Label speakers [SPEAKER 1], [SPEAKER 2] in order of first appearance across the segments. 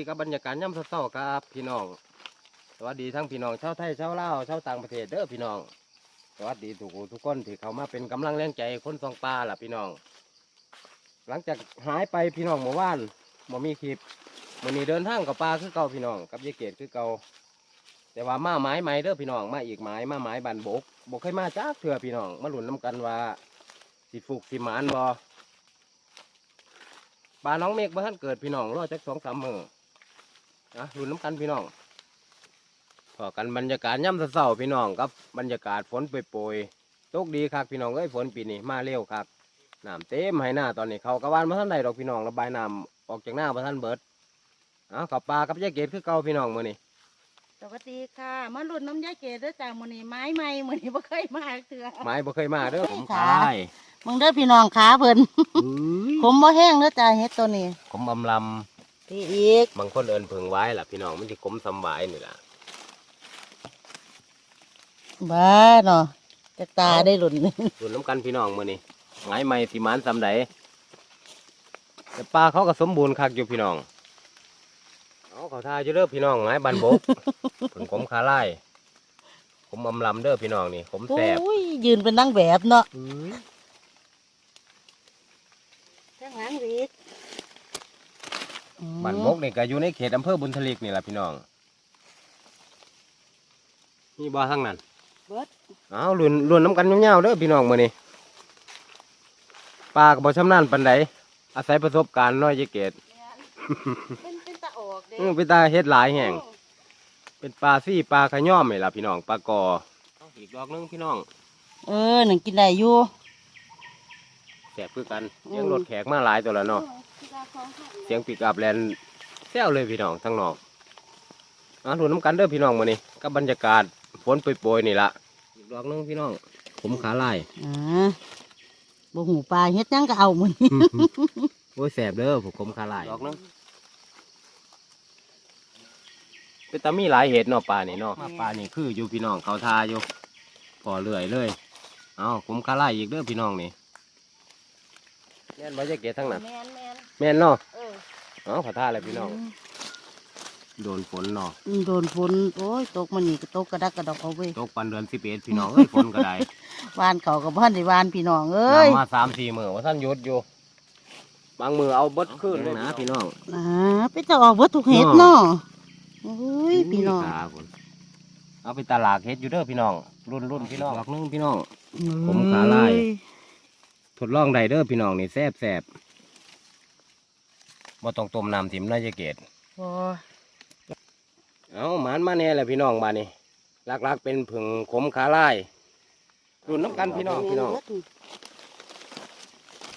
[SPEAKER 1] ีกับบรรยากาศย่ำเศร้าๆครับพี่น้อง สวัสดีทั้งพี่น้องชาวไทยชาวลาวชาวต่างประเทศเด้อพี่น้อง สวัสดีทุกทุกคนที่เข้ามาเป็นกำลังแรงใจคนสองปลาล่ะพี่น้อง หลังจากหายไปพี่น้องเมื่อวานบ่มีคลิปวันนี้เดินทางกับปลาคือเก่าพี่น้อง กับยายเกดคือเก่าแต่ว่ามาไม้ใหม่เด้อพี่น้องมาอีกไม้มาไม้บันบกบกเคยมาจ้าเถื่อพี่น้องมาหลุนน้กันว่าสิฟุกสิหมานบ่ปลาน้องเมฆบ่ท่านเกิดพี่น้องรอจักสองสามมือ นะหลุนน้กันพี่น้องพอกันบรรยากาศย่ำเศร้าๆพี่น้องกับบรรยากาศฝนโปรยๆตกดีครับพี่น้องเอ้ยฝนปีนี้มาเร็วครับน้ำเต็มให้หน้าตอนนี้เขากระวานมาท่านใดดอกพี่น้องระบายน้ำออกจากหน้ามาท่านเบิดเอาขับปลากับยายเกดคือเก่าพี่น้องมือนี่
[SPEAKER 2] สวัสดีค่ะมารุ่นน้ำยาเกดเด้อจากมื้อนี้ไม้ใหม่มื้อนี้บ่เคยมาเถื่อ
[SPEAKER 1] ไม้บ่เคยมาเด้อผม
[SPEAKER 2] ค่ะ
[SPEAKER 1] ขาย
[SPEAKER 2] มึงเด้อพี่น้องขาเพิ่นผมบ่แห้งเด้อจ้าเฮ็ดตัวนี้
[SPEAKER 1] ผมอำล
[SPEAKER 2] พี่อีกำ
[SPEAKER 1] บางคนเอินเพิงไว้ล่ะพี่น้องมันจะขมสำหวายนี่ล่ะ
[SPEAKER 2] บ้าเนาะจะตาได้หลุน
[SPEAKER 1] ส่วนน้ำกันพี่น้องมือนี่ไงไม่สีมันสำใดแต่ปลาเขาก็สมบูรณ์คักอยู่พี่น้องเอาเขาทายอยู่เด้อพี่น้องไงบันบกผึ่งขมขาไล่ผมอำลำเด้อพี่น้องนี่ขมแสบ
[SPEAKER 2] โอ้ยยืนเป็นนางแบบเนาะ
[SPEAKER 1] อื้อ
[SPEAKER 2] ข้างหลังวีด
[SPEAKER 1] บ้านบกนี่ก็อยู่ในเขตอำเภอบุญทลิกนี่แหละพี่น้องนี่บ่ทั้งนั้น
[SPEAKER 2] เบิด
[SPEAKER 1] เอาลุนลุนน้ำกันยาวๆเด้อพี่น้องมื้อนี้ปลาก็บ่ชำนาญปานใดอาศัยประสบการณ์น้อยเยเกต
[SPEAKER 2] เป็นเป็นตาออกเด้
[SPEAKER 1] อื้อเป็นตาเฮ็ดหลายแห่งเป็นปลาซี่ปลาขย่อมนี่ล่ะพี่น้องปลากอเอาอีกดอกหนึงพี่น้อง
[SPEAKER 2] เออหนึ่งกินได้อยู่
[SPEAKER 1] แส บคือกัน
[SPEAKER 2] อืม
[SPEAKER 1] เสียงรถแขกมาหลายตัวแล้วเนาะเสียงปิกอัพแลนแซวเลยพี่น้องทั้งนอกเอาลุนน้ำกันเด้อพี่น้องมื้อนี้กับบรรยากาศฝนโปรยๆนี่ล่ะอีกดอกหนึงพี่น้องผมขาลาย
[SPEAKER 2] อ่าบ่หูปลาเฮ็ดหยังก็เอามื้อนี้
[SPEAKER 1] โอ้ยแสบเด้อผมคมขาลายดอกนึงเป็นตามีหลายเห็ดเนาะปลานี่เนาะมาปลานี่คืออยู่พี่น้องเขาทาอยู่พอเลื่อยเลย เอาผมขาลายอีกเด้อพี่น้องนี่ แม่นบ่จะเกตทั้งนั้น
[SPEAKER 2] แม่นแม่น
[SPEAKER 1] แม่นเนาะ
[SPEAKER 2] เออ
[SPEAKER 1] เอาเขาทาเลยพี่น้อง โดนฝนเนาะ
[SPEAKER 2] อืมโดนฝนโอ้ยตกมันนี่ก็ตกกระดักกระดอกเอาเว้ย
[SPEAKER 1] ตกปันเดือนสิบเอ็ดพี่น้องเอ้ยฝนก็ได้
[SPEAKER 2] วานเขากับบ้านในวานพี่น้องเอ้ย
[SPEAKER 1] น้ำมาสามสี่มือว่าท่านหยุดอยู่ บางมือเอาเบดขึ้นเลยนะพี่น้อง
[SPEAKER 2] อ่าไปจะออกวัตถุกเห็ดเนาะโอ้ยพี่น้อง
[SPEAKER 1] ขาพุ่นเอาไปตลาดเฮ็ดอยู่เด้อพี่น้อง รุ่นรุ่นพี่น้องดอกหนึงพี่น้อง ผมขาลาย ทดลองได้เด้อพี่น้องนี่แซ่บแซ่บบ่ต้องต้มน้ำถิ่มน่าจะเกต
[SPEAKER 2] โอ้ย
[SPEAKER 1] เอาหมานมาแน่แหละพี่น้องบาดนี้ลักๆเป็นผึ่งขมขาลายรุ่นน้ำกันพี่น้องพี่น้อง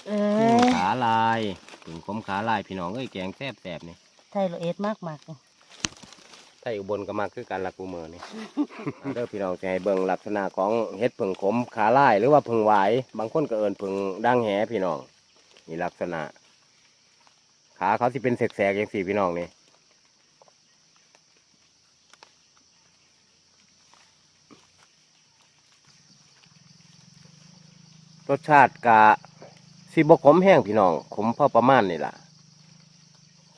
[SPEAKER 2] เอ
[SPEAKER 1] ผึ่ง
[SPEAKER 2] อ
[SPEAKER 1] ขาลายผึ่งขมขาลายพี่น้องเอ้ยแกงแซ่บแซ่บนี่
[SPEAKER 2] ไทยโรเอ็ดมากมาก
[SPEAKER 1] ไทยอุบลก็มากคือกันละกูเมือนี่ เด้อพี่น้องจะให้เบิ่งลักษณะของเห็ดผึ่งขมขาล่ายหรือว่าผึ่งหวาย บางคนก็เอิ้นผึ่งด่างแหพี่น้องนี่ลักษณะ ขาเขาสิเป็นแสกๆอย่างสี่พี่น้องนี่รสชาติกะสิบขมแห้งพี่น้องขมพอประมาณนี่ล่ะ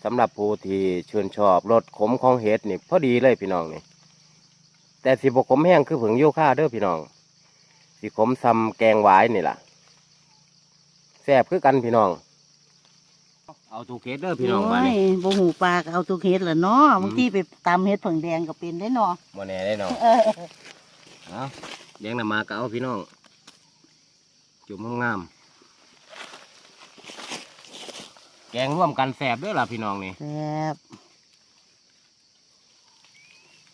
[SPEAKER 1] สำหรับผู้ที่ชื่นชอบรสขมของเห็ดนี่พอดีเลยพี่น้องนี่แต่สิบขมแห้งคือผึ่งโยค่าเด้อพี่น้องสิขมซ้ำแกงหวายนี่ล่ะแซ่บคือกันพี่น้อง เอาถูกเฮ็ดเด้อพี่น้องบ้านนี้
[SPEAKER 2] โยบ่หูปลาก็เอาตุกเห็ดแหละเนาะบางทีไปตำเห็ดผงแดงก็เป็นได้เนาะ
[SPEAKER 1] บ่แน่ได้น้อง
[SPEAKER 2] เออ
[SPEAKER 1] เอาเลี้ยงน้ำมาก็เอาพี่น้องจุ่มงามๆ แกงร่วมกันแซ่บเด้อล่ะพี่น้องนี่
[SPEAKER 2] แซ่บ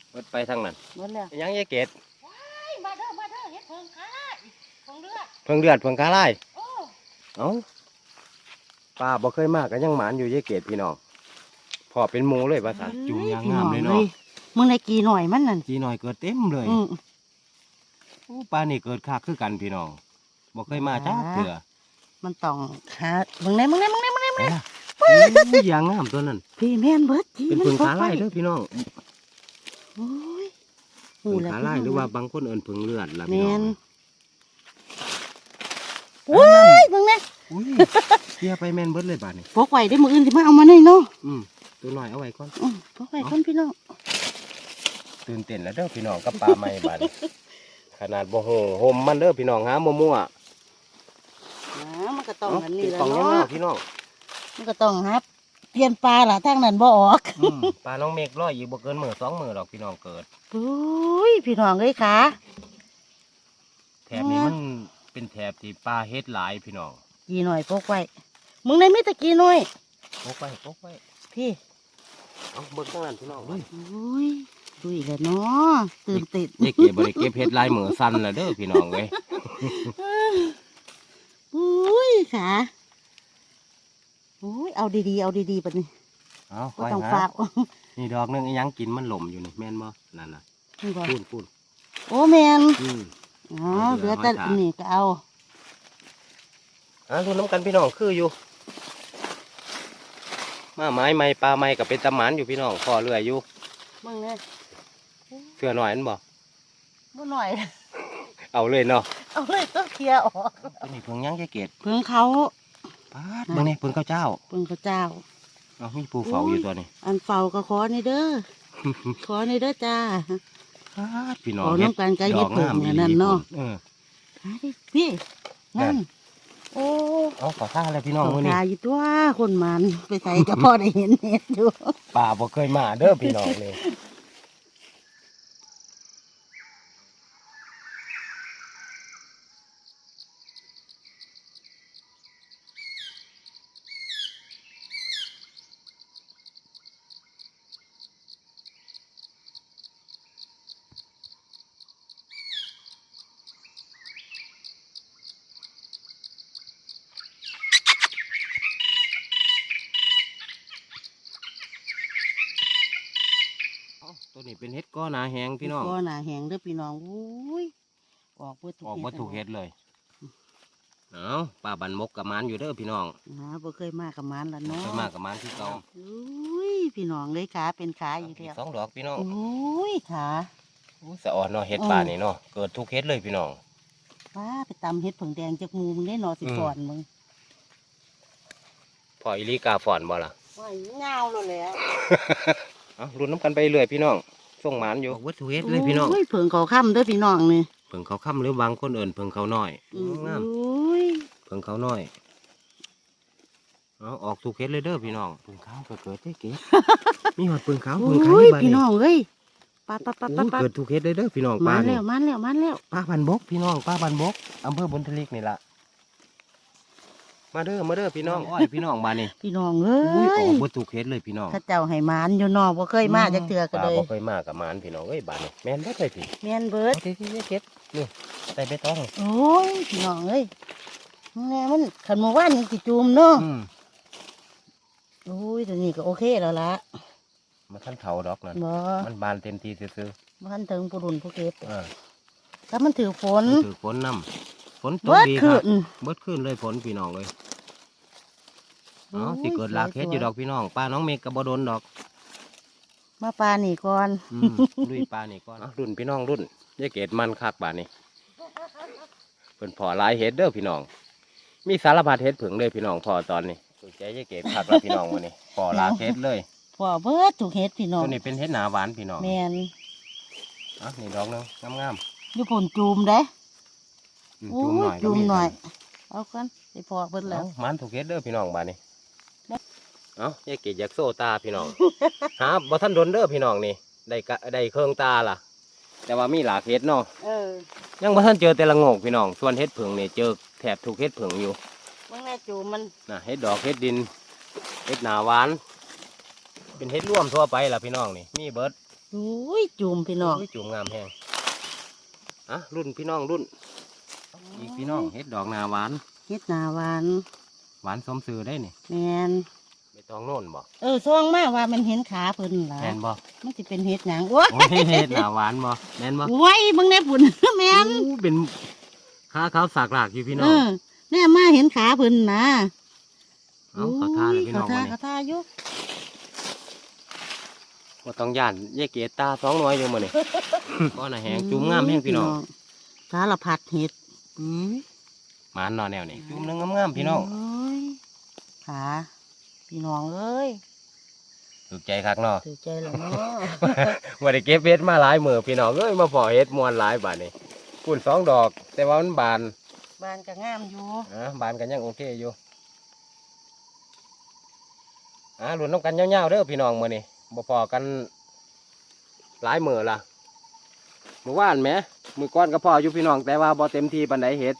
[SPEAKER 1] เบิดไปทางนั้น
[SPEAKER 2] หมดแล้ว
[SPEAKER 1] ยังยายเกด
[SPEAKER 2] มาเด้อมาเด้อเห็ดผงขาลายผงเลือด
[SPEAKER 1] เพิ่งเดือดเพิ่งคาไล่
[SPEAKER 2] โอ้
[SPEAKER 1] เอ้าป้าบ่เคยมากก็ยังหมานอยู่ยายเกดพี่น้องพอเป็นหมูเลยภาษาจุ่มยางงามเลยเนาะ
[SPEAKER 2] มึงได้กี่หน่อยมันนั่น
[SPEAKER 1] จีหน่อยเกิดเต็มเลย
[SPEAKER 2] อืม
[SPEAKER 1] โอ้ปลานี่เกิดคักคือกันพี่น้องบ่เคยมาจ้า
[SPEAKER 2] อ่า
[SPEAKER 1] เถื่อ
[SPEAKER 2] มันต้องหามึงไหนมึงไหนมึงไห นมึงไหนมึงไหน
[SPEAKER 1] ไหนล่ะอู้ยางงามตัวนั้น
[SPEAKER 2] พี่แม่นเบิดจี
[SPEAKER 1] เป็น
[SPEAKER 2] มั
[SPEAKER 1] ผึ่ง
[SPEAKER 2] พก
[SPEAKER 1] ขาไล่
[SPEAKER 2] ว้
[SPEAKER 1] เด้อพี่น้อง
[SPEAKER 2] โอ้ย
[SPEAKER 1] ผึ่งขาไล่หรือว่าบางคนเอิ้นผึ่งเลือดล่ะ
[SPEAKER 2] แม
[SPEAKER 1] พี่น้อง
[SPEAKER 2] นโอ้ยมึงเนี่ย
[SPEAKER 1] อุ้ยเสียไปแม่นเบิดเลยบาดนี้
[SPEAKER 2] พกไว้ได้มืออื่นที่มาเอามาหน่อยเนาะ
[SPEAKER 1] อืมตัวหน่อยเอาไว้ก่อน
[SPEAKER 2] อืมพกไว้คนพี่น้อง
[SPEAKER 1] ตื่นเต้นแล้วเด้อพี่น้องกับปลาใหม่บาดนี้ขนาดบ่โหโฮมมันเด้อพี่น้องหามั่วๆ
[SPEAKER 2] อ่ามันก็ต้องอันนี้แหละ
[SPEAKER 1] กล่องยัง
[SPEAKER 2] เนาะ
[SPEAKER 1] เนาะพี่น้อง
[SPEAKER 2] มันก็ต้องครับเปลี่ยนปลาล่ะทางนั้นบ่ออก
[SPEAKER 1] อืมปลาน้องเมฆร้อยอยู่บ่เกินมือสองมือดอกพี่น้องเกิด
[SPEAKER 2] อุ้ยพี่น้องเอ้ยขา
[SPEAKER 1] แถบนี้
[SPEAKER 2] อ่ามั
[SPEAKER 1] มันเป็นแถบที่ปลาเฮ็ดหลายพี่น้อง
[SPEAKER 2] กี่หน่อยพกไว้มึงได้ไม่ตะกี้หน่อย
[SPEAKER 1] พกไว้พกไว้
[SPEAKER 2] พี่
[SPEAKER 1] เอาเบิ่งข้างนั้นพี่น้องเฮ้ย
[SPEAKER 2] อุ้ยดูอีกแล้วเนาะตื่นติด
[SPEAKER 1] ยายเก็บบ่ได้เก็บเฮ็ดหลายมือสั่นแล้วเด้อพี่น้องเอ้ย
[SPEAKER 2] อุ้ยขา อุ้ยเอาดีๆเอาดีๆปะนี่
[SPEAKER 1] เอาค
[SPEAKER 2] ก็
[SPEAKER 1] อย
[SPEAKER 2] ต้อง
[SPEAKER 1] หา
[SPEAKER 2] ฝาก
[SPEAKER 1] นี่ดอกหนึงอีหยังกินมันหล่มอยู่นี่แม่นบ่นั่นน่ะ
[SPEAKER 2] นี่บ่
[SPEAKER 1] พูนพูน
[SPEAKER 2] โอ้แมน
[SPEAKER 1] อืม
[SPEAKER 2] อ๋อเหลือแต่
[SPEAKER 1] เอาเดี๋ยว
[SPEAKER 2] นี่ก็เอา
[SPEAKER 1] อะรุ่นน้ำกันพี่น้องคืออยู่ มาไม้ไม้ปลาไม้กับเป็นตะหมานอยู่พี่น้องพอเรื่อยอยู่
[SPEAKER 2] มึงเนี่ย
[SPEAKER 1] เพื่อหน่อยนั่นบ่
[SPEAKER 2] บ่หน่อย
[SPEAKER 1] เอาเลยเนาะ
[SPEAKER 2] เอาเลยต้องเคลียร์ออก
[SPEAKER 1] ตัวนี้เพิ่งยังจะเกต
[SPEAKER 2] เพิ่งเขา
[SPEAKER 1] ปาดเบิ่งนี่เพิ่งข้าวเจ้า
[SPEAKER 2] เพิ่งเขาเจ้า
[SPEAKER 1] เอามีปูเฝ้าอยู่ตัวนี้
[SPEAKER 2] อันเฝ้าก็ขอในเด้อขอในเด้อจ้า
[SPEAKER 1] ปาดพี่น้อง
[SPEAKER 2] ขอน้ำกันก็เฮ็ด
[SPEAKER 1] ดอกงาม
[SPEAKER 2] เพิ่งอันนั้นเนาะ
[SPEAKER 1] เออ
[SPEAKER 2] หาดิพี่นั่นโอ้
[SPEAKER 1] เอาขอท่าเลยพี่น้อง
[SPEAKER 2] เขา
[SPEAKER 1] มื้อนี้
[SPEAKER 2] ทาอยู่ตัวคนมันไปใส่ก็พอได้เห็นเห็ดอยู่
[SPEAKER 1] ป่าบ่เคยมาเด้อพี่น้องเลย เอาตัวนี้เป็นเฮ็ดก้อหนาแหงพี่น้อง
[SPEAKER 2] ก็หนาแหงเด้อพี่น้องอุ้ยออกเบิดทุก
[SPEAKER 1] ออก
[SPEAKER 2] เฮ็
[SPEAKER 1] วัตถุเฮ็ดเลยเอาป่าบันมกกับมันอยู่เด้อพี่น้อง
[SPEAKER 2] นะบ่เคยมากับมันละ
[SPEAKER 1] บ่
[SPEAKER 2] เนาะ
[SPEAKER 1] เคยมากับมันที่เก่า
[SPEAKER 2] อุ้ยพี่น้องเลยขาเป็นขาอีกแล้ว
[SPEAKER 1] สองดอกพี่น้อง
[SPEAKER 2] อุ้ยขา
[SPEAKER 1] อู้สะอ่อนเนาะเฮ็ดป่านี่เนาะเกิดทุกเฮ็ดเลยพี่น้อง
[SPEAKER 2] ป้าไปตำเฮ็ดผงแดงจากหมูมึงได้หนอสิ
[SPEAKER 1] อืม
[SPEAKER 2] ก่อนมึง
[SPEAKER 1] พออีลีกาฝอนบ่ล่ะ
[SPEAKER 2] ว่าเงาแล้วแหละ
[SPEAKER 1] เอารุ่นน้ำกันไปเรื่อยพี่น้อง ส่งหมานอยู่วัตถุเฮ็ดเลยพี่น้อง
[SPEAKER 2] อุ้ยเผิงเขาค่ำเด้อพี่น้องนี่
[SPEAKER 1] เพิ่งเขาค่ำหรือบางคนเอิ่นเพิ่งเขาน้อย
[SPEAKER 2] อืม
[SPEAKER 1] งาม
[SPEAKER 2] อุ้ย
[SPEAKER 1] เพิ่งเขาน้อยเอาออกทุกเฮ็ดเลยเด้อพี่น้องเพิ่งเขาก็เกิดได้เก๋มีหอดเพิ่งเขาเพิ่งเขา
[SPEAKER 2] อุ้ย
[SPEAKER 1] บ้าน
[SPEAKER 2] พี่
[SPEAKER 1] นี่
[SPEAKER 2] น้องเอ้ยปัดปัดปัดปัด
[SPEAKER 1] อู้
[SPEAKER 2] ปัด
[SPEAKER 1] เกิดทุกเฮ็ดเลยเด้อพี่น้อง
[SPEAKER 2] มา
[SPEAKER 1] ป้า
[SPEAKER 2] แล้
[SPEAKER 1] นี่
[SPEAKER 2] วมาแล้วมาแล้ว
[SPEAKER 1] ป้าบันบกพี่น้องป้าบันบกอำเภอบุญทลิกนี่ล่ะ มาเด้อมาเด้อพี่น้องอ้อยพี่น้องมานี่
[SPEAKER 2] พี่น้องเอ้
[SPEAKER 1] อุ้ยออก
[SPEAKER 2] ย
[SPEAKER 1] เบิดทุกเฮ็ดเลยพี่น้อง
[SPEAKER 2] ข้าเจ้าให้หมานอยู่เนอกบ่เคยมาจากเถื่อก็
[SPEAKER 1] ป้า
[SPEAKER 2] เลย
[SPEAKER 1] บ่เคยมากับหมานพี่น้องเอ้ยบ้านนี่แม่นบ่เคยพี่
[SPEAKER 2] แม่นเบิด
[SPEAKER 1] เอาที่ที่เฮ็ดนี่ใส่ใบตอง
[SPEAKER 2] โอ้ยพี่น้องเอ้ยแม่มันขันเมื่อวานนี่สิจูมเนาะ
[SPEAKER 1] อืม
[SPEAKER 2] โอ้ยตัวนี้ก็โอเคแล้วล่ะ
[SPEAKER 1] มาท่านเฒ่าดอกนั่น
[SPEAKER 2] บ่
[SPEAKER 1] มันบานเต็มที่ซื่อ
[SPEAKER 2] มันถึงผู้รุนผู้เก็บ
[SPEAKER 1] ๆเออ
[SPEAKER 2] ถ้ามันถือฝน
[SPEAKER 1] มันถือฝนนำ ฝนตก
[SPEAKER 2] เบิด
[SPEAKER 1] ดีค
[SPEAKER 2] ขึ้
[SPEAKER 1] รับ
[SPEAKER 2] น
[SPEAKER 1] เบิดขึ้นเลยฝนพี่น้องเลย
[SPEAKER 2] โอ้
[SPEAKER 1] เอ้ายสิเกิดลากเฮ็ด
[SPEAKER 2] สวยๆ
[SPEAKER 1] อยู่ดอกพี่น้องป้าน้องเมฆก็บ่โดนดอก
[SPEAKER 2] มาปลานี่ก่อน
[SPEAKER 1] อืมลุยปลานี่ก่อนเอารุ่นพี่น้องรุ่นยายเกดมันคักบาดนี่เพิ่นพอหลายเฮ็ดเด้อพี่น้อง มีสารพัดเฮ็ดผึ่งเลยพี่น้องพอตอนนี้ถูกใจยายเกดคักแล้วพี่น้องวันนี้พอหลากเฮ็ดเลย
[SPEAKER 2] พ่อเบิดถูกเฮ็ดพี่น้อ
[SPEAKER 1] ตั
[SPEAKER 2] ง
[SPEAKER 1] วนี้เป็นเฮ็ดหนาหวานพี่น้อง
[SPEAKER 2] แม่น
[SPEAKER 1] อะนี่ดอกหนึงงาม
[SPEAKER 2] อยู่ผลจูมเด้
[SPEAKER 1] ๆอืม
[SPEAKER 2] โอ้
[SPEAKER 1] จูมหน่อยก็
[SPEAKER 2] ยจูมหน่อย เอากันไปพอเบิดแล้ว
[SPEAKER 1] เอ้ามันถูกเฮ็ดเด้อพี่น้องบาดนี้เอ้ายายเกดอยากโซ่ตาพี่น้องหาบ่ทันโดนเด้อพี่น้องนี่ได้กะได้เครื่องตาล่ะ แต่ว่ามีหลากเฮ็ดเนาะ
[SPEAKER 2] เออ
[SPEAKER 1] ยังบ่ทันเจอแต่ละโงกพี่น้อง ส่วนเฮ็ดผึ่งนี่เจอแถบทุกเฮ็ดผึ่งอยู่
[SPEAKER 2] มึงแน่จูมมัน
[SPEAKER 1] นะเฮ็ดดอกเฮ็ดดินเฮ็ดหนาหวาน เป็นเฮ็ดร่วมทั่วไปล่ะพี่น้องนี่มีเบิด
[SPEAKER 2] โอ้ยจูมพี่น้อง
[SPEAKER 1] ยจูงงามแฮงอะรุ่นพี่น้องรุ่น อีกพี่น้องเฮ็ดดอกหนาหวาน
[SPEAKER 2] เฮ็ดหนาหวาน
[SPEAKER 1] หวานสมซื่อได้นี่
[SPEAKER 2] แมน
[SPEAKER 1] ไม่ต้องโน่นบ่
[SPEAKER 2] เออซ่องมากว่ามันเห็นขาเพิ่นล่ะ
[SPEAKER 1] แม่นบ่
[SPEAKER 2] มันสิเป็นเฮ็ดหยังโอ้ย
[SPEAKER 1] โอ้ยเฮ็ดหนาหวานบ่แม่นบ่
[SPEAKER 2] ไว้มึงแน่ปุ่น แม่น
[SPEAKER 1] อู้เป็นขาขาวสากหลากอยู่พี่น้
[SPEAKER 2] เอ
[SPEAKER 1] อง
[SPEAKER 2] อแน่มาเห็นขาเพิ่นนะ
[SPEAKER 1] เอาเขาท่าเลยพี่น้อง
[SPEAKER 2] เขา
[SPEAKER 1] วั
[SPEAKER 2] ท่าน
[SPEAKER 1] นี้
[SPEAKER 2] เขาท่าอยู่
[SPEAKER 1] บ่ต้องย่านแยกเกตตาสองหน่วยอยู่มื้อนี้ก็น่ะแหงจุ่มงามแฮงพี่น้อง
[SPEAKER 2] สารพัดเห็ด
[SPEAKER 1] หมานนอนแนวนี้จุ่มหนึงงามๆพี่น้อง
[SPEAKER 2] โยขาพี่น้องเอ้ย
[SPEAKER 1] ถูกใจคักเนาะ
[SPEAKER 2] ถือใจแล้วเนาะ
[SPEAKER 1] ว่าได้เก็บเห็ดมาหลายมือพี่น้องเอ้ยมาพอเห็ดมวนหลายบาทนี่ปุ่นสองดอก แต่ว่ามันบาน
[SPEAKER 2] บ้านก็งามอยู่
[SPEAKER 1] อะบานกันยังโอเคอยู่อะหลุนน้ำกันยาวๆเด้อพี่น้องมือนี่บ่พอกันหลายมือละ มือว่านแหมมือก้อนก็พออยู่พี่น้องแต่ว่าบ่เต็มที่ปันไดเห็ด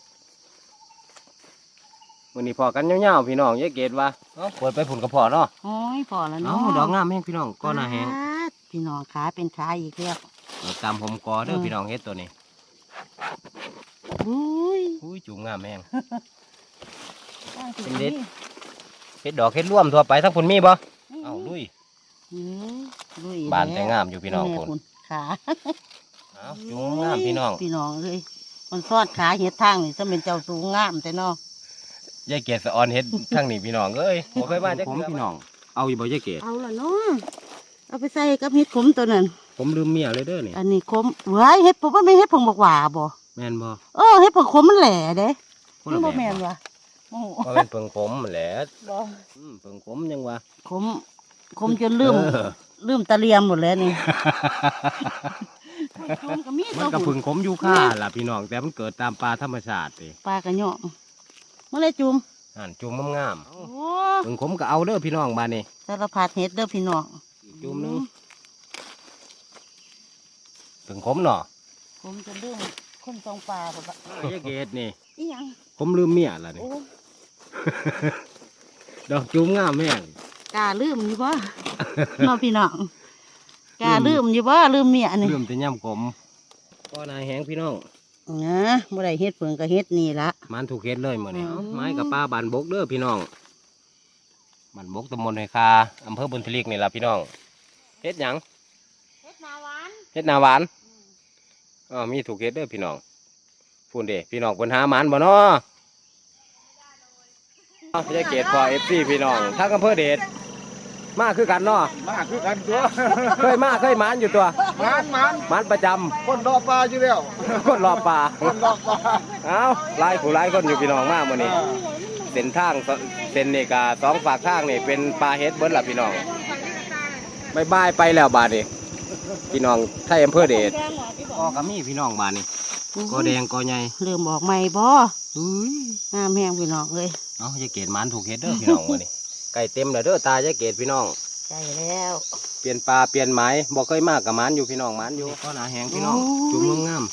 [SPEAKER 1] มือนี้พอกันยาวๆพี่น้องอยาเกตว่าเอ้าเปิดไปผุนกระพอเนาะ
[SPEAKER 2] โอ้ยพอแล้ว
[SPEAKER 1] เอ้า
[SPEAKER 2] เนาะ
[SPEAKER 1] ดอกงามแห้งพี่น้องก้อนหนาแห้ง
[SPEAKER 2] ปาดพี่น้องขาเป็นขาอีกแล้ว
[SPEAKER 1] เอาตามผมกอเด้อ
[SPEAKER 2] เออ
[SPEAKER 1] พี่น้องเฮ็ดตัวนี้
[SPEAKER 2] อุ้ย
[SPEAKER 1] อุ้ยจุ่มงามแห้ง
[SPEAKER 2] ตั้งสิ
[SPEAKER 1] เป็นเด็ดเฮ็ดดอกเฮ็ดร่วมทั่วไปทั้งพุ่นมีบ่เอ้าลุย
[SPEAKER 2] อืมลุย
[SPEAKER 1] บานแต่งามอยู่พี่น้อง
[SPEAKER 2] แม่
[SPEAKER 1] พุ่น
[SPEAKER 2] คุณขา
[SPEAKER 1] เอ้าจุ่มงามพี่น้อง
[SPEAKER 2] พี่น้องเลยมันซอดขาเห็ดทางนี่จะเป็นเจ้าสูงงามแต่เนาะ
[SPEAKER 1] ยายเกศสะออนเฮ็ดทั้งนี้พี่น้องเอ้ยบ่เคยมาจักผมพี่น้อง เอาอยู่บ่ยายเกศ
[SPEAKER 2] เอาละเนาะเอาไปใส่กับเห็ดขมตัวนั้น
[SPEAKER 1] ผมลืมเมียเลยเด้อนี่
[SPEAKER 2] อันนี้ขมเว้ยเห็ดผมว่าไม่เห็ดผงบอกหว่าบ่
[SPEAKER 1] แม่นบ่
[SPEAKER 2] เออเห็ดผงขมมันแหล่เด้
[SPEAKER 1] คน
[SPEAKER 2] มั
[SPEAKER 1] ละ
[SPEAKER 2] น
[SPEAKER 1] แบ
[SPEAKER 2] บ่
[SPEAKER 1] บ
[SPEAKER 2] แม่นว่ะโอ้โห
[SPEAKER 1] ว่าเป็นเพิงผมนั่นแหละ
[SPEAKER 2] บ่
[SPEAKER 1] อืมเพิงผมยังว่า
[SPEAKER 2] ขมขมจนลืม
[SPEAKER 1] เออ
[SPEAKER 2] ลืมตะเลียมหมดแล้วนี่ ขมก็มี
[SPEAKER 1] มันก็
[SPEAKER 2] ตัว
[SPEAKER 1] เพึงผมอยู่ค่าล่ะพี่น้องแต่มันเกิดตามป่าธรรมชาติเด้
[SPEAKER 2] ปลากระเหยาะเมื่อไรจุ่ม
[SPEAKER 1] อ่านจุ่มงาม
[SPEAKER 2] โอ้
[SPEAKER 1] ๆเพึงผมก็เอาเด้อพี่น้องบ้านนี้
[SPEAKER 2] สารพัดเห็ดเด้อพี่น้อง
[SPEAKER 1] อีกจุ่มหนึงเพึงผมเนาะ
[SPEAKER 2] ผมจะเรื่องคนทรงปลาบ่บะ
[SPEAKER 1] ยายเกศนี่
[SPEAKER 2] อีหยัง
[SPEAKER 1] ผมลืมเมียล่ะนี่
[SPEAKER 2] โอ้
[SPEAKER 1] ดอกจุ่มงามแม่ง
[SPEAKER 2] กล้าลืมอยู่บ่น้องพี่น้อง กล้าลืมอยู่บ่ลืมเมียนี่
[SPEAKER 1] ลืมแต่ย่ำผมก็นายแหงพี่น้อง
[SPEAKER 2] เนะบ่ได้เฮ็ดเพิ่งก็เฮ็ดนี่ละ
[SPEAKER 1] มันถูกเฮ็ดเลยมื้อนี้
[SPEAKER 2] อืม
[SPEAKER 1] ไม้กับปลาบานบกเด้อพี่น้องบานบกตำบลไหคาอำเภอบุญทลิกนี่ล่ะพี่น้องเฮ็ดหยัง
[SPEAKER 2] เฮ็ดนาหวาน
[SPEAKER 1] เฮ็ดนาหวานอ๋อมีถูกเฮ็ดเด้อพี่น้องพูนเด้พี่น้องเพิ่นหาหมันบ่เนาะอ้าวพี่เกตพอ FC พี่น้องทางอำเภอเดช มาคือกันเนาะ
[SPEAKER 3] มาคือกันตัว
[SPEAKER 1] เคยมาเคยหมานอยู่ตัว
[SPEAKER 3] มันมัน
[SPEAKER 1] หมานประจำ
[SPEAKER 3] คนรอปลาอยู่แล้ว
[SPEAKER 1] คนรอบป่า
[SPEAKER 3] คนรอปลา
[SPEAKER 1] เอ้าหลายผู้หลายคนอยู่พี่น้องมากมื้อนี้เส้นทางสเส้นนี่กาสองฝากทางนี่เป็นปลาเฮ็ดเบิดล่ะพี่น้องบายบายไปแล้วบาดนี้พี่น้องไทยอำเภอเดชก็กมีพี่น้องบาดนี้ก็แดงก็ใหญ่
[SPEAKER 2] เริ่มออกใหม่บ่
[SPEAKER 1] อุ้ย
[SPEAKER 2] งามแห้งพี่น้องเลย
[SPEAKER 1] เอ้ายายเกดหมันถูกเฮ็ดเด้อพี่น้องมื้อนี้ ไก่เต็มแล้วเด้อตายายเกดพี่น้อง
[SPEAKER 2] ใจแล้ว
[SPEAKER 1] เปลี่ยนปลาเปลี่ยนไม้บ่เคยมากกับหมันอยู่พี่น้องหมันอยู่ก็หนาแหงพี่น้องจุ่มงาม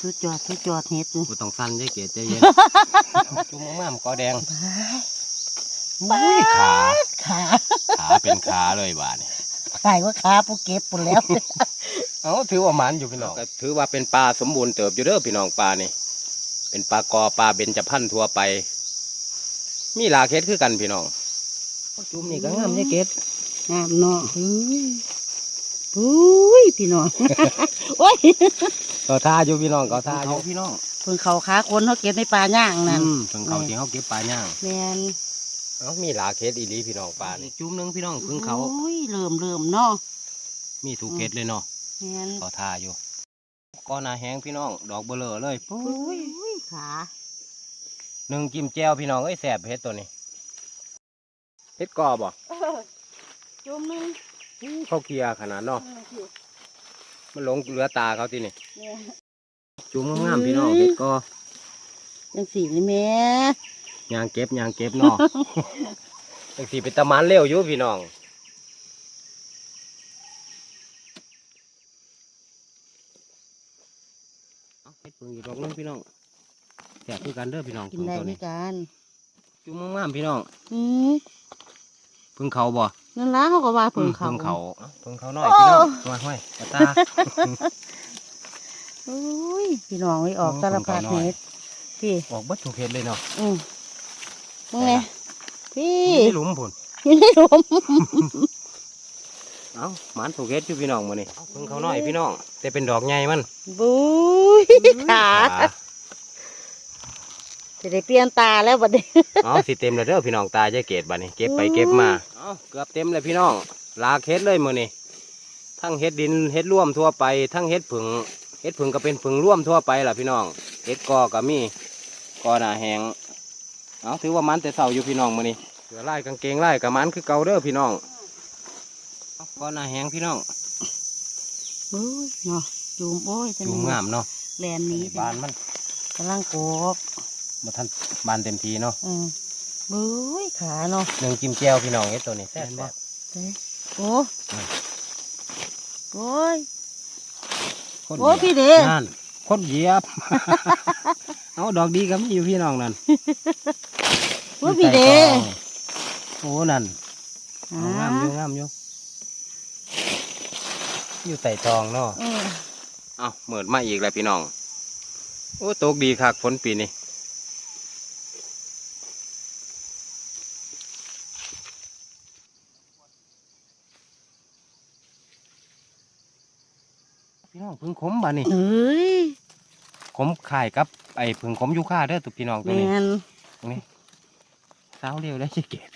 [SPEAKER 2] สุดยอดสุดยอดเฮ็ดนี่
[SPEAKER 1] ๆบ่ต้องสั่นยายเกดใจเย็นจุ่มงามๆก็แดง
[SPEAKER 2] บ้า
[SPEAKER 1] อุ้ยขา
[SPEAKER 2] ขา
[SPEAKER 1] ขาเป็นขาเลยบาดนี้
[SPEAKER 2] ขายว่าขาผู้เก็บปุ่นแล้ว
[SPEAKER 1] เอาถือว่าหมันอยู่พี่น้องก็ถือว่าเป็นปลาสมบูรณ์เติบอยู่เด้อพี่น้องปลานี่เป็นปลากอปลาเบญจพรรณทั่วไป มีหลากเฮ็ดคือกันพี่น้อง จุ่มนี่ก็งามยายเกด
[SPEAKER 2] งามเนาะอุ้ยพี่น้อง โอ้ย
[SPEAKER 1] ก็ท่าอยู่พี่น้องก็ท่าอยู่พี่น้อง
[SPEAKER 2] เพิ่งเขาขาคนเขาเก็บในป่าย่างนั่น
[SPEAKER 1] อืมเพิ่งเขาที่เขาเก็บปลาย่าง
[SPEAKER 2] แม่น
[SPEAKER 1] เอ้ามีหลากเฮ็ดอีหลีพี่น้องปลานี่จุ่มหนึงพี่น้องเพิ่งเขา
[SPEAKER 2] โอ้ยเริ่มเริ่มเนาะ
[SPEAKER 1] มีถูกเฮ็ดเลยเนาะ
[SPEAKER 2] แม่น
[SPEAKER 1] ก็ท่าอยู่ก็นาแห้งพี่น้อง ดอกเบลอเลยปุ๊
[SPEAKER 2] โอ้
[SPEAKER 1] ย
[SPEAKER 2] ยขา
[SPEAKER 1] หนึ่งจิ้มแจ่วพี่น้องเอ้ยแสบเฮ็ดตัวนี้ เฮ็ดกอบ่
[SPEAKER 2] จุ่มหนึง
[SPEAKER 1] เขาเคลียร์ขนาดเนาะมันหลงเหลือตาเขาที่นี่
[SPEAKER 2] เนี่ย
[SPEAKER 1] จุ่มงามๆพี่น้องเห็ดก็
[SPEAKER 2] จังสีนี่แม่
[SPEAKER 1] ยางเก็บยางเก็บเนาะ จังสีเป็นตะมันเร็วอยู่พี่น้อง เอาเห็ดเพิ่งอยู่ดอกนึงพี่น้องแสบคือกันเด้อพี่น้อง
[SPEAKER 2] กิน
[SPEAKER 1] เพิ่ง
[SPEAKER 2] ได้
[SPEAKER 1] ตัว
[SPEAKER 2] เหมือ
[SPEAKER 1] นี้
[SPEAKER 2] นกัน
[SPEAKER 1] จุ่มงามๆพี่น้อง
[SPEAKER 2] อืม
[SPEAKER 1] เพิ่งเขาบ่
[SPEAKER 2] นั่นละเขาก็ว่าเพิ่งเขา
[SPEAKER 1] เพิ่งเขาเอ้าเพิ่งเขาหน่อย
[SPEAKER 2] โอ้
[SPEAKER 1] พี่น้องห้อยห้อยๆกระตา
[SPEAKER 2] โอ้ยพี่น้องไว้ออก
[SPEAKER 1] โอ้
[SPEAKER 2] สารพัด
[SPEAKER 1] เพิ่งเขาน้อย
[SPEAKER 2] เฮ็ดพี่
[SPEAKER 1] ออกเบัดถูกเห็ดเลยเนาะ
[SPEAKER 2] อืมมึงไงพี่
[SPEAKER 1] อยู่ในหลุมพุ่น
[SPEAKER 2] อยู่ในหลุม
[SPEAKER 1] เอ้าหมันถูกเห็ดอยู่พี่น้องมื้อนี้เพิ่งเขาหน่อยพี่น้องแต่เป็นดอกใหญ่มัน
[SPEAKER 2] บุ้ยขา จะได้เปลี่ยนตาแล้วบัดนี้
[SPEAKER 1] อ๋อสิเต็มแล้วเด้อพี่น้องตายายเกตบัดนี้ เก็บไปเก็บมาอ๋อเกือบเต็มเลยพี่น้องลากเฮ็ดเลยมื้อนี้ทั้งเฮ็ดดินเฮ็ดร่วมทั่วไป ทั้งเฮ็ดผึ่งเฮ็ดผึ่งก็เป็นผึ่งร่วมทั่วไปล่ะพี่น้องเฮ็ดกอก็มีกอหน้าแหงเอาถือว่ามันแต่เศร้าอยู่พี่น้องมื้อนี้เสือลายกางเกงลายกับมันคือเก่าเด้อพี่น้องก้อนหน้าแห้งพี่น้อง
[SPEAKER 2] เบ้ยเนาะจูมโอ้ยจะ
[SPEAKER 1] จุ่มงามเนาะ
[SPEAKER 2] แลนหนี้
[SPEAKER 1] บานมัน
[SPEAKER 2] กำลังโกบ
[SPEAKER 1] มาทันบานเต็มทีเนาะ
[SPEAKER 2] เออเบ้ยขาเนาะ
[SPEAKER 1] หนึ่งจิ้มแก้วพี่น้องเอ้ตัวนี้แซ่บบ่
[SPEAKER 2] เด้โอ้
[SPEAKER 1] อืม
[SPEAKER 2] โอ้ย
[SPEAKER 1] คน
[SPEAKER 2] โอ้ย
[SPEAKER 1] เหยี
[SPEAKER 2] พี่
[SPEAKER 1] ยบ
[SPEAKER 2] เด้
[SPEAKER 1] นั่นคนเหยียบ เอาดอกดีก็มีอยู่พี่น้องนั่น
[SPEAKER 2] โอ้ยพี่เด้
[SPEAKER 1] โอ้นั่น
[SPEAKER 2] อ่
[SPEAKER 1] เอางามอยู่งามอยู่อยู่ใส่ตองเนาะ
[SPEAKER 2] เออ
[SPEAKER 1] เอาเหมิดมาอีกแล้วพี่น้อง โอ้ตกดีคักฝนปีนี้ พี่น้องพึ่งขมบ่านี่
[SPEAKER 2] เอ้ย
[SPEAKER 1] ขมข่ายกับไอ้พึ่งขมยูค่าเด้อตุกพี่น้องตัว
[SPEAKER 2] แม
[SPEAKER 1] นี้
[SPEAKER 2] น
[SPEAKER 1] ตรงนี้สาวเร็วได้ชิเกต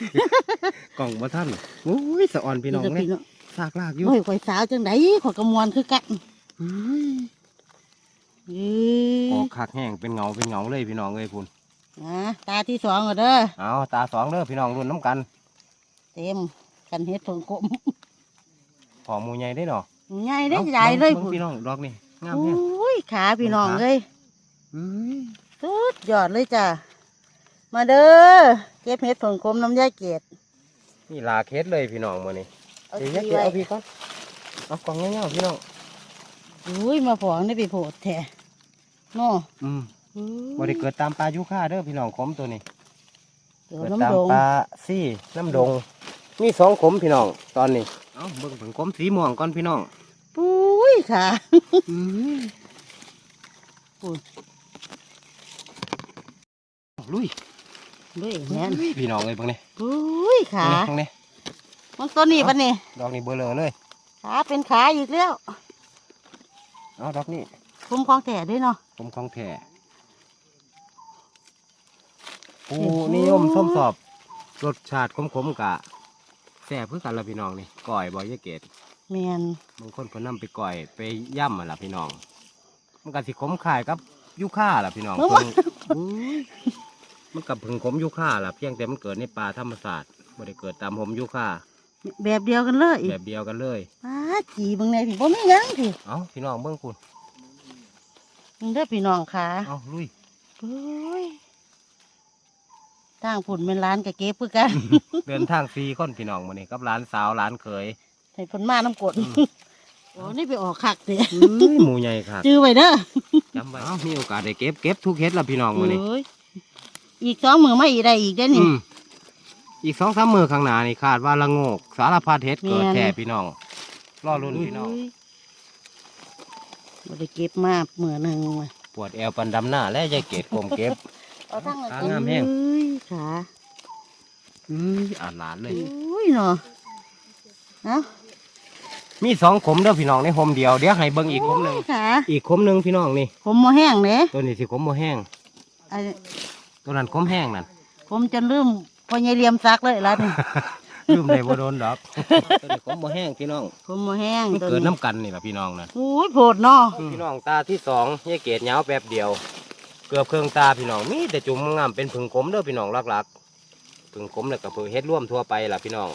[SPEAKER 1] กล่องบ่ท่านโอ้ยสะอ่อนพี่น้อง
[SPEAKER 2] นี่
[SPEAKER 1] เนี่
[SPEAKER 2] พี่
[SPEAKER 1] ย
[SPEAKER 2] น้อง
[SPEAKER 1] ซากลากอยู่
[SPEAKER 2] โอ้ยข่อยสาวจังไดข่อยกระมวลคือกัน
[SPEAKER 1] เฮ้ย
[SPEAKER 2] เอ้ย
[SPEAKER 1] ออกคักแห้งเป็นเงาเป็นเงาเลยพี่น้องเอ้ยพุ่น
[SPEAKER 2] นะตาที่สองก็เด้อ
[SPEAKER 1] เอาตาสองเด้อพี่น้องรุ่นน้ำกัน
[SPEAKER 2] เต็มกันเฮ็ดผงกลม
[SPEAKER 1] หอมหมูใหญ่ได้เนาะ
[SPEAKER 2] ใหญ่ได้
[SPEAKER 1] อา
[SPEAKER 2] ใหญ่เลย
[SPEAKER 1] บิ่ง
[SPEAKER 2] พุ่น
[SPEAKER 1] พี่น้องดอกนี่งาม
[SPEAKER 2] โอ
[SPEAKER 1] แห้ง้
[SPEAKER 2] ยขาพี่น้องเลย
[SPEAKER 1] เฮ้ย
[SPEAKER 2] สุดยอดเลยจ้ะมาเด้อเก็บเฮ็ดผงกลมน้ำยาเกด
[SPEAKER 1] นี่ลาเคสเลยพี่น้องมื้อนี้
[SPEAKER 2] เอา
[SPEAKER 1] เดี๋ยว
[SPEAKER 2] ที
[SPEAKER 1] ยักเก็บ
[SPEAKER 2] ไว้
[SPEAKER 1] เอาพี่ก่อนเอากล่องเงี้ยๆพี่น้อง
[SPEAKER 2] อุ้ยมาผองได้ไปโผดแท้เนาะ
[SPEAKER 1] อืม
[SPEAKER 2] อุ้ย
[SPEAKER 1] บ่ได้เกิดตามปลายุค่าเด้อพี่น้องขมตัวนี้
[SPEAKER 2] เดี๋ยว
[SPEAKER 1] เกิด
[SPEAKER 2] น้ำ
[SPEAKER 1] ตาม
[SPEAKER 2] ดง
[SPEAKER 1] ปลาซี่น้ำดงมีสองขมพี่น้องตอนนี้ เอาเบิ่งผงขมสีม่วงก่อนพี่น้อง
[SPEAKER 2] ปุ้ยขา
[SPEAKER 1] อืม
[SPEAKER 2] ปุ้ย
[SPEAKER 1] ลุย
[SPEAKER 2] ด้วยแน่น
[SPEAKER 1] ลุยพี่น้องเอ้ยเบิ่งนี่
[SPEAKER 2] ปุ้ยขา
[SPEAKER 1] ตรงนี้
[SPEAKER 2] มันตัวนี้ปะนี่
[SPEAKER 1] ดอกนี้เบลอเลย
[SPEAKER 2] ขาเป็นขาอีกแล้ว
[SPEAKER 1] เอาดอกนี้
[SPEAKER 2] คุ้มของแท้ด้วยเนาะ
[SPEAKER 1] ผมของแท้ปู
[SPEAKER 2] โอ้โห
[SPEAKER 1] นิยมส้มสอบรสชาติขมๆกะ แซ่บคือกันละพี่น้องนี่ก่อยบ่ยะเกต
[SPEAKER 2] แมน
[SPEAKER 1] บางคนเพิ่นนำไปก่อยไปย่ำมาล่ะพี่น้อง มันก็สิขมคล้ายกับยูค่าล่ะพี่น้องเพิ่งอุ้ยมันกับพึ่งขมยูค่าล่ะเพียงแต่มันเกิดในป่าธรรมศาสตร์บ่ได้เกิดตามหมยูค่า
[SPEAKER 2] แบบเดียวกันเลย
[SPEAKER 1] แบบเดียวกันเลย
[SPEAKER 2] อ้าจีเบางในพี่บ่มีหยังพี่
[SPEAKER 1] เอาพี่น้องเบิ่งคุณ
[SPEAKER 2] มึงเด้อพี่น้องขา
[SPEAKER 1] เอาลุย
[SPEAKER 2] ปุ้ย ทางผุนเป็นร้านกะเก็บเพื่อกัน
[SPEAKER 1] เดินทางฟรีคนพี่น้องมื้อนี้กับหลานสาวหลานเขย
[SPEAKER 2] ให้ผลมาน้ำกรด
[SPEAKER 1] อืม
[SPEAKER 2] โอ้นี่ไปออกคักเด้
[SPEAKER 1] อุ้ยหมูใหญ่ค่ะ
[SPEAKER 2] จื้อไว้เด้อ
[SPEAKER 1] จำไว้เอ้ามีโอกาสได้เก็บเก็บทุกเฮ็ดละพี่น้องมื้อนี้
[SPEAKER 2] โอ้ยอีกสองมือมาอีกได้อีกได้อนี่
[SPEAKER 1] อืมอีกสองสามมือข้างหน้านี่คาดว่าละโงก สารพัดเฮ็ดเกิด
[SPEAKER 2] แม่น
[SPEAKER 1] แท้พี่น้องรอรุ่นพี่น้อง
[SPEAKER 2] โยบ่ได้เก็บมามือหนึ่งว่ะ
[SPEAKER 1] ปวดแอวปันดำหน้าและยายเกดกลมเก็บ
[SPEAKER 2] เอาทั้ง
[SPEAKER 1] ขางามแห้ง
[SPEAKER 2] เอ้ยขา
[SPEAKER 1] อืออ่านหลานเลย
[SPEAKER 2] อุ้ยเนาะเอ้า
[SPEAKER 1] มีสองขมเด้อพี่น้องในหมเดียวเดี๋ยวให้เบิ่งอีกขมหนึ่ง
[SPEAKER 2] โยขา
[SPEAKER 1] อีกขมหนึ่งพี่น้องนี่
[SPEAKER 2] ผมมาแห้งเด้
[SPEAKER 1] ตัวนี้สิขมบ่แห้ง
[SPEAKER 2] ไอ้
[SPEAKER 1] ตัวนั้นขมแห้งนั่น
[SPEAKER 2] ผมจะลืมพอใหญ่เหลี่ยมซักเลยล่ะนี่
[SPEAKER 1] ลืมได้บ่โดนดอก ตัวนี้ขมบ่แห้งพี่น้อง
[SPEAKER 2] ผมมาแห้ง
[SPEAKER 1] มัน
[SPEAKER 2] ตัว
[SPEAKER 1] เกิด
[SPEAKER 2] นี้
[SPEAKER 1] น้ำกันนี่ล่ะพี่น้องนั่น
[SPEAKER 2] อุ้ยโผดเนาะ
[SPEAKER 1] พี่น้องตาที่สองยายเกดเหงาแป๊บเดียว เกือบเครื่องตาพี่น้องมีแต่จุ่มงามเป็นผึ่งขมเด้อพี่น้องหลักๆผึ่งขมแล้วก็ผึ่งเฮ็ดร่วมทั่วไปล่ะพี่น้อง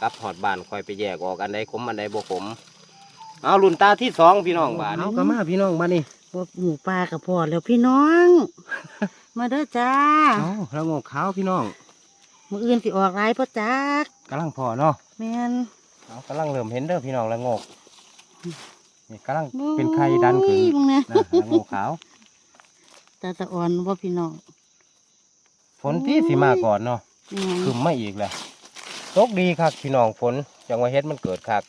[SPEAKER 1] กลับหอดบ้านคอยไปแยกออกอันใดขมอันใดบ่ขมเอารุ่นตาที่สองพี่น้องบ้านเอาก็มาพี่น้องมานี่
[SPEAKER 2] พวกหมูปลากระพอดแล้วพี่น้อง มาเด้อจ้า
[SPEAKER 1] เอาแล้วงอกขาวพี่น้อง
[SPEAKER 2] มืออื่นสิออกไรพ่อจัก
[SPEAKER 1] กำลังพอเนาะ
[SPEAKER 2] แมน
[SPEAKER 1] เอากำลังเริ่มเห็นเด้อพี่น้องแล้วงอกนี่กำลังเป็นไข่ดันขึ้น
[SPEAKER 2] อุ้ยมึงเนี่ย
[SPEAKER 1] นะแล้วงอกขาว
[SPEAKER 2] ตาตะอ่อนว่าพี่น้อง
[SPEAKER 1] ฝนที่สิมาก่อนเนาะ
[SPEAKER 2] แม่น
[SPEAKER 1] คือไม่อีกแหละตกดีครับพี่น้องฝนจังว่าเฮ็ดมันเกิดคัก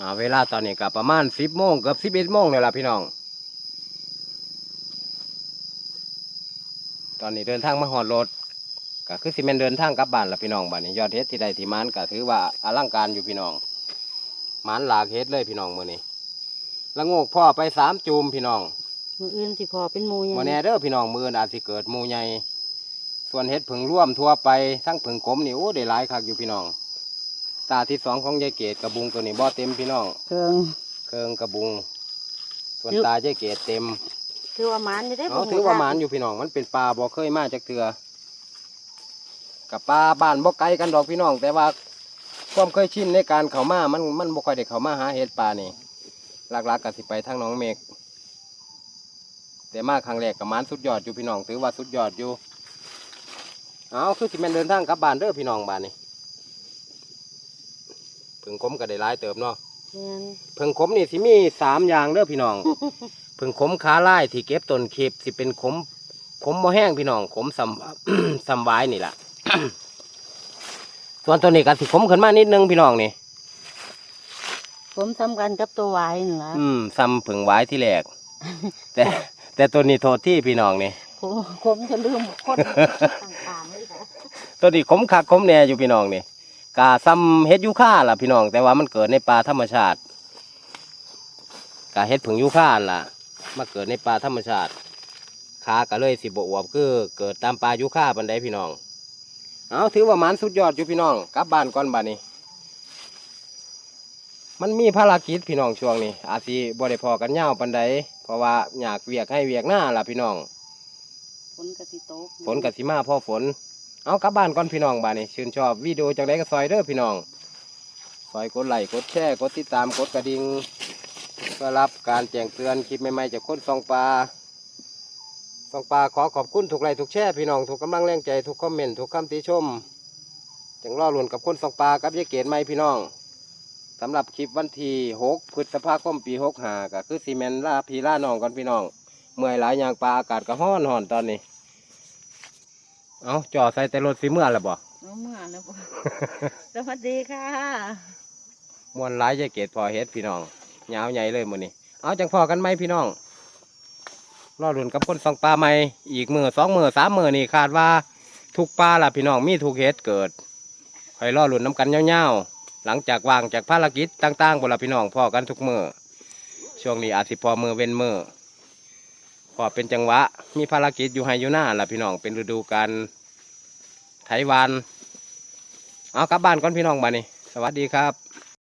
[SPEAKER 1] อ่าเวลาตอนนี้ก็ประมาณสิบโมงเกือบสิบเอ็ดโมงเลยล่ะพี่น้อง ตอนนี้เดินทางมาหอดรถก็คือสิเมนเดินทางกลับบ้านละพี่น้องบ้านนี้ยอดเฮ็ดที่ใดที่มันก็ถือว่าอลังการอยู่พี่น้องมันหลากเฮ็ดเลยพี่น้องมื้อนี้ละโงกพ่อไปสามจูมพี่น้อง
[SPEAKER 2] มืออื่นสิพอเป็นหมูยัง
[SPEAKER 1] มื่อแน่เด้อพี่น้องมืออนอาจสิเกิดหมูใหญ่ส่วนเห็ดผึ่งร่วมทั่วไปทั้งผึ่งขมนี่โอ้ได้หลายคักอยู่พี่น้อง ตาที่สองของยายเกดกระบุงตัวนี้บ่เต็มพี่น้อง
[SPEAKER 2] เครื่อง
[SPEAKER 1] เคืองกระบุง ส่วน
[SPEAKER 2] เยอะ
[SPEAKER 1] ตายายเกดเต็ม
[SPEAKER 2] ถือว่าหมันจะได้
[SPEAKER 1] เอาถือว่าหมานอยู่พี่น้องมันเป็นปลาบ่เคยมาจากเถือกับปลาบ้านบ่ไกลกันดอกพี่น้อง แต่ว่าความเคยชินในการเขามามันมันบ่ค่อยได้เขามาหาเห็ดป่านี่หลักๆก็สิไปทางหน้องเมก แต่มาครั้งแรกกับมันสุดยอดอยู่พี่น้องถือว่าสุดยอดอยู่เอาคือสิแม่นเดินทางกลับบ้านเด้อพี่น้องบ้านนี่เพิ่งคมก็ได้หลายเติบเนาะ
[SPEAKER 2] แม่น
[SPEAKER 1] เพิ่งขมนี่สิมีสามอย่างเด้อพี่น้องเพิ่งขมขาไล่ที่เก็บต้นเข็บสิเป็นขมขมบ่แห้งพี่น้องขมสำสำไว้นี่ล่ะส่วนตัวนี้ก็สิขมขึ้นมานิดนึงพี่น้องนี่
[SPEAKER 2] ผมสำคัญกับตัววายนี่ล่ะ
[SPEAKER 1] อืมซ้ำผึ่งไว้ที่แรกแต่ แต่ตัวนี้โทษที่พี่น้องนี่
[SPEAKER 2] ผมผมจะลืมคนต่างๆเลยค่ะ
[SPEAKER 1] ตัวนี้ขมคักขมแหน่อยู่พี่น้องนี่กาซ้ำเฮ็ดยูค่าล่ะพี่น้อง แต่ว่ามันเกิดในป่าธรรมชาติกาเฮ็ดผึ่งยูค่าล่ะ มาเกิดในป่าธรรมชาติขาก็เลยสิบอวบคือเกิดตามป่ายูค่าบันไดพี่น้องเอาถือว่ามันสุดยอดอยู่พี่น้องกลับบ้านก่อนบ้านนี้ มันมีภารกิจพี่น้องช่วงนี้ อาจสิบ่ได้พอกันยาวปันใด เพราะว่าอยากเวียกให้เวียกหน้าล่ะพี่น้อง
[SPEAKER 2] ฝนกสิตก
[SPEAKER 1] ฝนกับสิมาพ่อฝน เอากลับบ้านก่อนพี่น้องบ้านนี้ชื่นชอบวิดีโอจังไดก็ซอยเด้อพี่น้องซอยกดไลค์กดแชร์กดติดตามกดกระดิ่งเพื่อรับการแจ้งเตือนคลิปใหม่ๆจากคนซองปลาซองปลาขอขอบคุณทุกไลค์ทุกแชร์พี่น้องทุกกำลังแรงใจทุกคอมเมนต์ทุกคำติชมจังรอลุ่นกับคนซองปลากับยายเกดไหมพี่น้อง สำหรับคลิปวันที่6พฤษภาคมปี65ก็คือซีเมนต์ล่าพีล่าน้องก่อนพี่น้อง เมื่อยหลายอย่างปลาอากาศก็ห้อนหอนตอนนี้ เอาจ่อใส่แต่รถสีเมื่อแล้วบ่
[SPEAKER 2] เอาเมื่อแล้วบ่ สวัสดีค่ะ
[SPEAKER 1] มวนหลายใจเกตพอเฮ็ดพี่น้องยาวใหญ่เลยมื้อนี้เอาจังพอกันไหมพี่น้องรอรุ่นกับคนสองปลาใหม่อีกมือสองมือสามมือนี่คาดว่าทุกปลาล่ะพี่น้องมีทุกเฮ็ดเกิดคอยรอรุ่นน้ำกันยาวๆ หลังจากว่างจากภารกิจต่างๆบนลพี่น้องพ่อกันทุกมือช่วงนี้อาจสิพอมือเว้นมือพอเป็นจังหวะ มีภารกิจอยู่ให้อยู่หน้าล่ะพี่น้องเป็นฤดูการไถวันเอากลับบ้านก่อนพี่น้องบ้านนี้สวัสดีครับ